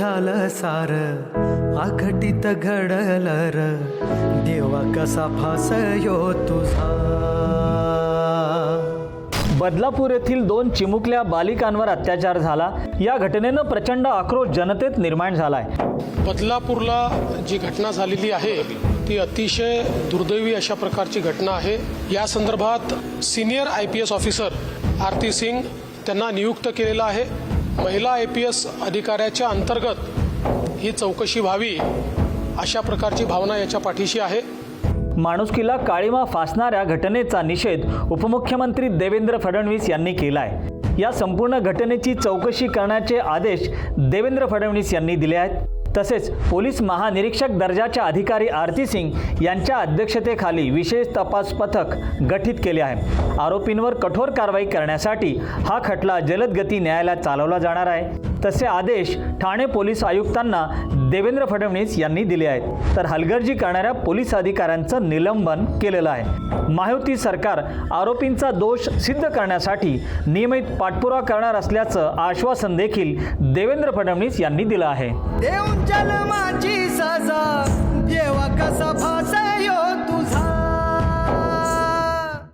झालं सार अघटित घडलं र. देवा कसा फासयो तुझा. बदलापूर येथील दोन चिमुकल्या बालिकांवर अत्याचार झाला. या घटनेनं प्रचंड आक्रोश जनतेत निर्माण झालाय. बदलापूरला जी घटना झालेली आहे ती अतिशय दुर्दैवी अशा प्रकारची घटना आहे. या संदर्भात senior I P S officer Aarti Singh त्यांना नियुक्त केलेला आहे. महिला आय पी एस अधिकाऱ्याच्या अंतर्गत ही चौकशी व्हावी अशा प्रकारची भावना याच्या पाठीशी आहे. माणुसकीला काळीमा फासणाऱ्या घटनेचा निषेध उपमुख्यमंत्री देवेंद्र फडणवीस यांनी केला आहे या संपूर्ण घटनेची चौकशी करण्याचे आदेश देवेंद्र फडणवीस यांनी दिले आहेत. तसेच पोलीस महानिरीक्षक दर्जाच्या अधिकारी आरती सिंग यांच्या अध्यक्षतेखाली विशेष तपास पथक गठीत केले आहे. आरोपींवर कठोर कारवाई करण्यासाठी हा खटला जलदगती न्यायालयात चालवला जाणार आहे. तसे आदेश ठाणे पोलीस आयुक्तांना देवेंद्र फडणवीस यांनी दिले आहेत. तर हलगर्जी करणाऱ्या पोलीस अधिकाऱ्यांचं निलंबन केलेलं आहे. महायुती सरकार आरोपींचा दोष सिद्ध करण्यासाठी नियमित पाठपुरावा करणार असल्याचं आश्वासन देखील देवेंद्र फडणवीस यांनी दिलं आहे.